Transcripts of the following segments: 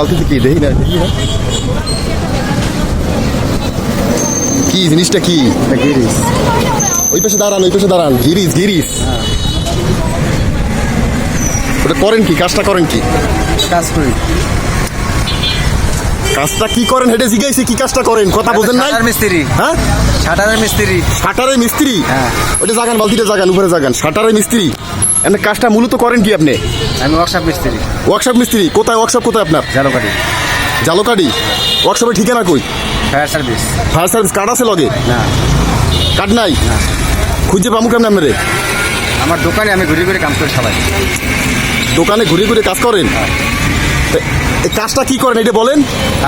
বালতিতে কি দেখি না দেখি না। কি জিনিসটা কি? গিরিস ওই পাশে দাঁড়ান ওই পাশে দাঁড়ান। গিরিস গিরিস ওটা করেন কি? কাজটা করেন কি? কাজ করি। কাজটা কি করেন? হেঁটে জিজ্ঞাসি কি কাজটা করেন? কথা বোঝেন নাই? মিস্ত্রি। হ্যাঁ? শাটারের মিস্ত্রি। শাটারে মিস্ত্রি? হ্যাঁ। ওটা জাগান বালতিটা জাগান উপরে জাগান। শাটারে মিস্ত্রি? এমনি কাজটা মূলত করেন কি আপনি? আমি ওয়ার্কশপ মিস্ত্রি। ওয়ার্কশপ মিস্ত্রি কোথায় ওয়ার্কশপ কোথায় আপনার? জালকাটি। জালোকাডি ওয়ার্কশপের ঠিকানা কই? Fire service fire service card আছে লগে? না। কার্ড নাই? খুঁজে পামু কেমন আপনারে? আমার দোকানে আমি ঘুরে ঘুরে কাজ করি সবাই। দোকানে ঘুরে ঘুরে কাজ করেন? তা এই কাজটা কি করেন এটা বলেন?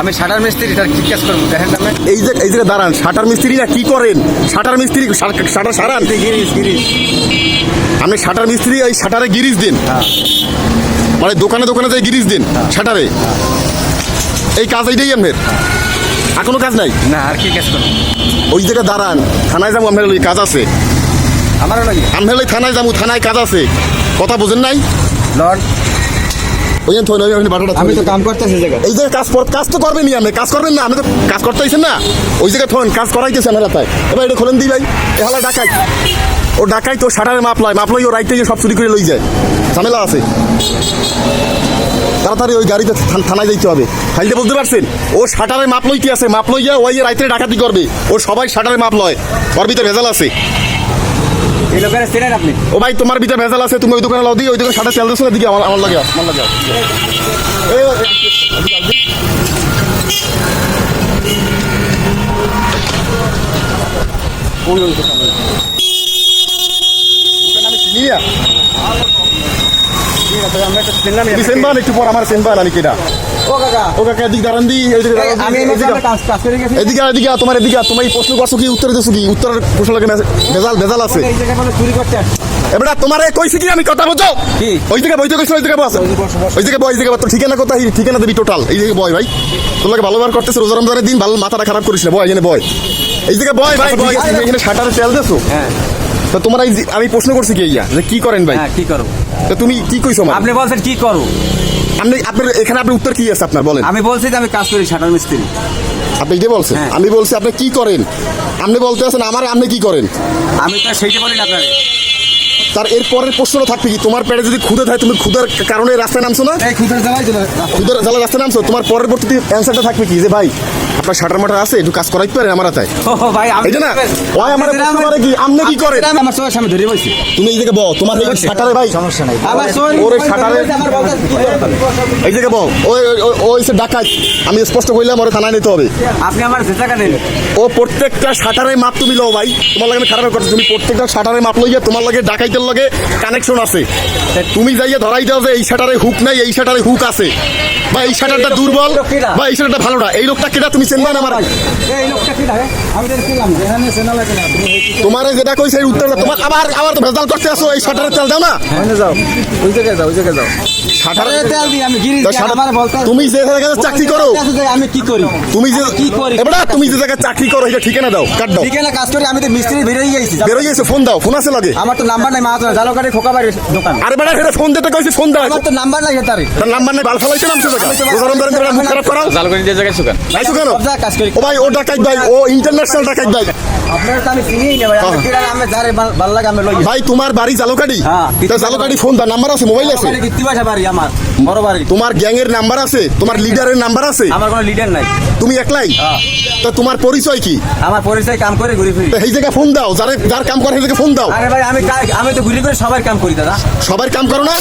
আমি শাটার মিস্ত্রি তার কি কাজ করব। দেখেন আপনি এই যে এই যে দাঁড়ান শাটার মিস্ত্রি না কি করেন? শাটার মিস্ত্রি শাটার সারান? গিরিস গিরিস আপনি শাটার মিস্ত্রি ওই শাটারে গিরিজ দিন। হ্যাঁ। মানে দোকানে দোকানে যাই গিরিজ দিন শাটারে। এই কাজ এইটাই আপনার? আর কোনো কাজ নাই? না আর কি কাজ করব? ওই জায়গায় দাঁড়ান থানায় যাব আপনার কাজ আছে। আপনার ওই থানায় যাব থানায় কাজ আছে। কথা বোঝেন নাই? লর্ড ওই জন্য থই নয় আপনি আমি তো কাম করতেছি জায়গা এই জায়গায় কাজ কাজ তো করবেন আপনি কাজ করবেন না আপনি তো কাজ করতে না। ওই জায়গায় থন কাজ তাই। এবার এটা খোলেন দিই ভাই এ হালা ডাকাই। ও ডাকাই তো শাটারে মাপ লয় মাপ ও রাইতে সব চুরি করে লই যায়। ঝামেলা আছে। তাড়াতাড়ি ওই গাড়িতে থানায় যাইতে হবে। খাইতে বলতে পারছেন? ও শাটারে মাপ লই কি আছে মাপ লইয়া ওই রাইতে ডাকাতি করবে। ও সবাই শাটারে মাপ লয়। ওর ভিতরে ভেজাল আছে। ও ভাই তোমার ভিতরে ভেজাল আছে তুমি ওই দোকানে লাও দিই ওই দোকানে চাল দিছো দিকে আমার আমার লাগে। আমার লাগে। একটা পর আমার সেনবান আমি কেটা ও কাকা। ও কাকা এদিক দাঁড়ান দি এদিকে আমি এদিকে তোমার এদিকে তোমার এই প্রশ্ন করছ কি উত্তর দিছো কি? উত্তরের প্রশ্ন লাগে ভেজাল ভেজাল আছে। এই জায়গায় চুরি করতে এবারে তোমারে কইছি কি আমি কথা বুঝো? ওই দিকে বইতে কইছো ওই দিকে বস। ওই দিকে বই বস। ঠিকানা কোথায়? ঠিকানা দিবি টোটাল এই দিকে বয় ভাই। লাগে ভালো ব্যবহার করতেছে রোজা রমজানের দিন ভালো মাথাটা খারাপ করিস না। বয় এখানে বয়। এই দিকে বয় ভাই বয় তুমি এখানে শাটারে তেল দেছো হ্যাঁ। তো তোমার আমি প্রশ্ন করছি কি ইয়া যে কি করেন ভাই? হ্যাঁ কি করো তো তুমি কি কইছো মানে? আপনি বলছেন কি করো আপনি আপনার এখানে আপনার উত্তর কি আছে আপনার বলেন। আমি বলছি যে আমি কাজ করি শাটার মিস্ত্রি আপনি যে বলছেন? হ্যাঁ। আমি বলছি আপনি কি করেন? আপনি বলতে আছেন আমার আপনি কি করেন? আমি তো সেইটা বলি না আপনাকে। তার এর পরের প্রশ্ন থাকবে কি? তোমার পেটে যদি ক্ষুদে থাকে তুমি ক্ষুদার কারণে রাস্তায় নামছো না? এই খুদের জ্বালাই জ্বালা রাস্তায় নামছো। তোমার পরবর্তীতে অ্যান্সারটা থাকবে কি? যে ভাই আপনার শাটার মাটার আছে একটু কাজ করাইতে পারে আমার ভাই যে না ওই আমার প্রশ্ন করে কি? আপনি কি করেন? আমার চোখের সামনে ধরে বসছি তুমি এই জায়গায় বল তোমার এই শাটারে ভাই। সমস্যা নাই। আমার ওরে শাটারে। এই জায়গায় বল ওই ওই- ওই সে ডাকাত আমি স্পষ্ট কইলাম ওরে থানায় নিতে হবে। আপনি আমার যে টাকা নেন। ও প্রত্যেকটা শাটারে মাপ তুমি লও ভাই। তোমার লাগে আমি খারাপ করছ তুমি প্রত্যেকটা শাটারে মাপ লইয়া তোমার লাগে ডাকাইতের লগে কানেকশন আছে। তুমি যাইয়া ধরাই দাও যে এই শাটারে হুক নাই, এই শাটারে হুক আছে। বা এই শাটারটা দুর্বল। বা এই শাটারটা ভালো না। এই লোকটা কেটা তুমি চেনবা না আমার? এই লোকটা কি আমি তো এখানে সেনা লাগে না তোমার যেটা কইছে এই উত্তরটা তোমার আবার আবার তো ভেজাল করতে আসো এই শাটারে তেল দাও না? ওখানে যাও ওই জায়গায় যাও ওই জায়গায় যাও। শাটারে তেল দিই আমি গিরি আমার বলতে তুমি যে জায়গায় চাকরি করো আমি কি করি? তুমি যে কি করি? এবারে তুমি যে জায়গায় চাকরি করো এটা ঠিকানা দাও কাট দাও। বিকেলে কাজ করি আমি তো মিস্ত্রি বেরিয়ে গেছি। বেরোয় গেছে ফোন দাও ফোন আছে লাগে। আমার তো নাম্বার নাই মাহাতো জালকারি খোকা বাড়ির দোকান। আরে বেটা এটা ফোন দিতে কইছি ফোন দাও। আমার তো নাম্বার নাই তারে তার নাম্বার নেই বাল ফেলাইতে নামছে জায়গা রোজা রমজানের মুখ খারাপ করাও? জালগনি দিয়ে জায়গায় শুকান। আইছো কেন সব জায়গায় কাজ করি। ও ভাই ও ডাকাইত ভাই ও ইন্টারন্যাশনাল ডাকাইত ভাই। আপনার তো আমি চিনিই না ভাই। আমি হ্যাঁ। আমি যারে ভাল- ভালো লাগে আমি লই ভাই তোমার বাড়ি জালোকাডি? হ্যাঁ। তা ফোন দাও নাম্বার আছে মোবাইল আছে? কীর্তি বাসা বাড়ি আমার বড় বাড়ি। তোমার গ্যাং এর নাম্বার আছে? তোমার লিডারের নাম্বার আছে? আমার কোনো লিডার নাই। তুমি একলাই? হ্যাঁ। তা তোমার পরিচয় কি? আমার পরিচয় কাম করে ঘুরে ফিরি। এই জায়গায় ফোন দাও যারে যার কাম করে সেই জায়গায় ফোন দাও। আরে ভাই আমি আমি তো ঘুরে ঘুরে সবার কাম করি দাদা। সবার কাম করো না?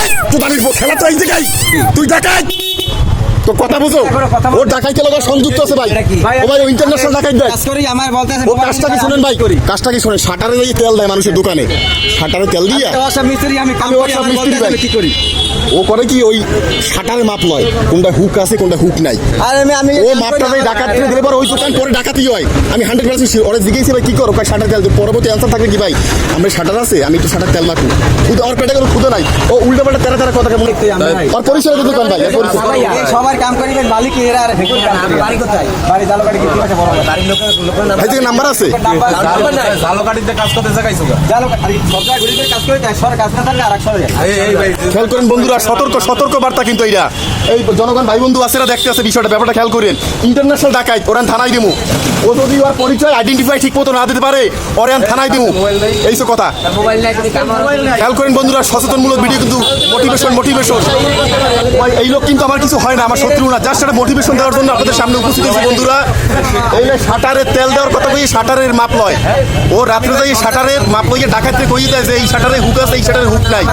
এই, তুই জানিস খেলা তো এই জায়গায়। তুই ডাকাই তো কথা বুঝো? এবারে কথা ও ডাকাইতে লগা সংযুক্ত আছে ভাই। ও ভাই ও ইন্টারন্যাশনাল আমার ও কাজটা কি শোনেন ভাই? কাজটা কি শোনেন? শাটারে তেল দেয় মানুষের দোকানে। শাটারে তেল দিয়া। আমি ওসব আমার মিস্ত্রি ভাই। কি করি? ও করে কি ওই শাটারে মাপ লয় কোনটা হুক আছে কোনটা হুক নাই। আরে আমি ও মাপটা ভাই ডাকাত দিলে পর ওই দোকান পরে ডাকাতি হয়। আমি হান্ড্রেড পার্সেন্ট ওরা জিজ্ঞেসি ভাই কি করো? শাটার তেল পরবর্তী অ্যান্সার থাকবে কি ভাই? আমরা শাটার আছে আমি একটু শাটার তেল মাখু খুদে ওর পেটে কোনো খুদে নাই। ও উল্টা পাল্টা তেরা তেরা কথা আমরা ওর পরিচয় দিতে কোন ভাই ওর সবার কাম করিবেন মালিক এরা আর কাম। বাড়ি কোথায়? বাড়ি জালকাটি কি আছে বড় বাড়ির লোকের লোকের নাম নাম্বার আছে নাম্বার নাই। কাজ করতে জায়গাইছো জালকাটি সব ঘুরে ঘুরে কাজ করে দেয় সর কাজ না থাকলে আর এক সরে যায়। এই ভাই। খেয়াল করেন বন্ধুরা সতর্ক সতর্ক বার্তা কিন্তু এইটা এই জনগণ ভাই বন্ধু আছে দেখতে আছে বিষয়টা ব্যাপারটা খেয়াল করেন। ইন্টারন্যাশনাল ডাকাইত ওরান থানায় দিমু। ও যদি ওর পরিচয় আইডেন্টিফাই ঠিক মতো না দিতে পারে ওরান থানায় দিমু। এই তো কথা। খেয়াল করেন বন্ধুরা সচেতনমূলক ভিডিও কিন্তু মোটিভেশন মোটিভেশন এই লোক কিন্তু আমার কিছু হয় না আমার শত্রু না জাস্ট মোটিভেশন দেওয়ার জন্য আপনাদের সামনে উপস্থিত হয়েছে বন্ধুরা। এই যে শাটারের তেল দেওয়ার কথা কই শাটারের মাপ লয় ও রাত্রে যাই শাটারের মাপ লইয়ে ডাকাতে কই দেয় যে এই শাটারে হুক আছে, এই শাটারে হুক নাই।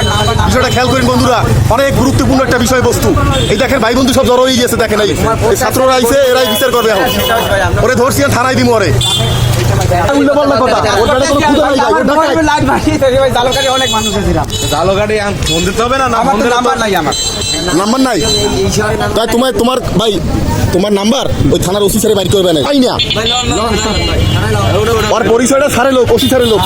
বিষয়টা খেয়াল করেন বন্ধুরা, অনেক গুরুত্বপূর্ণ একটা বিষয়বস্তু। এই দেখেন ভাই বন্ধু সব জড়ো হয়ে গেছে দেখেন এই ছাত্ররা আইছে, এরাই বিচার করবে এখন। ওরে ধরছি থানায় দিমু ওরে। তাই তোমার তোমার ভাই তোমার নাম্বার ওই থানার ওসি বাইর করবে না সারে লোক লোক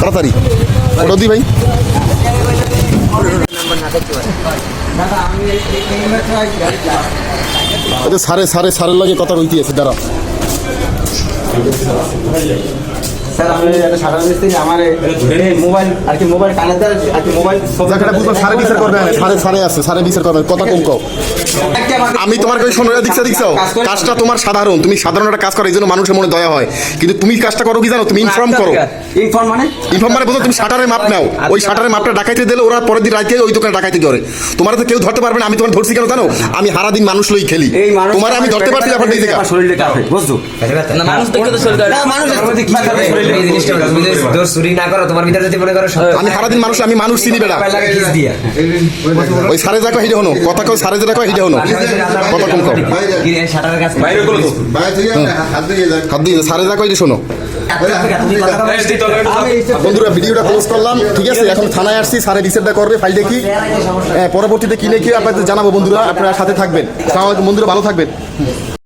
তাড়াতাড়ি ভাই যে সারে সারে সারের লাগে কথা কইতে আছে দাঁড়া স্যার আমি একটা সাধারণ মিস্ত্রি আমার মোবাইল আর কি মোবাইল কানে দেওয়ার আর কি মোবাইল জায়গাটা বুঝলাম সারে বিচার করবে না সারে সারে আছে সারে বিচার করবে কথা কম কও। আমি তোমার কাছে শোনো দিকছা দিকছো কাজটা তোমার সাধারণ তুমি সাধারণ একটা কাজ করো এই জন্য মানুষের মনে দয়া হয়। কিন্তু তুমি কাজটা করো কি জানো? তুমি ইনফর্ম করো। ইনফর্ম মানে? ইনফর্ম মানে বলতো তুমি শাটারের মাপ নাও। ওই শাটারের মাপটা ডাকাইতে দিলে ওরা পরের দিন রাতে ওই দোকানে ডাকাইতে ধরে। তোমার তো কেউ ধরতে পারবে না আমি তোমার ধরছি কেন জানো? আমি সারা দিন মানুষ লই খেলি। তোমার আমি ধরতে পারছি জায়গা আমার বুঝছ? না মানুষ দেখে তো শরীর মানুষ দেখে এই জিনিসটা তুমি যদি দোষ চুরি না করো তোমার ভিতরে যদি মনে করো আমি সারাদিন মানুষ আমি মানুষ চিনি বেড়া। ওই সারে যাকো হিডে হনো। কথা কও সারে যাকো হিডে হনো। কথা কম কও। হাত দিয়ে সারে যাকো হিডে শোনো। বন্ধুরা ভিডিওটা ক্লোজ করলাম। ঠিক আছে এখন থানায় আসছি সারে রিসেটটা করবে ফাইল দেখি। পরবর্তীতে কি লিখে আপনাদের জানাব বন্ধুরা আপনারা সাথে থাকবেন। বন্ধুরা ভালো থাকবেন।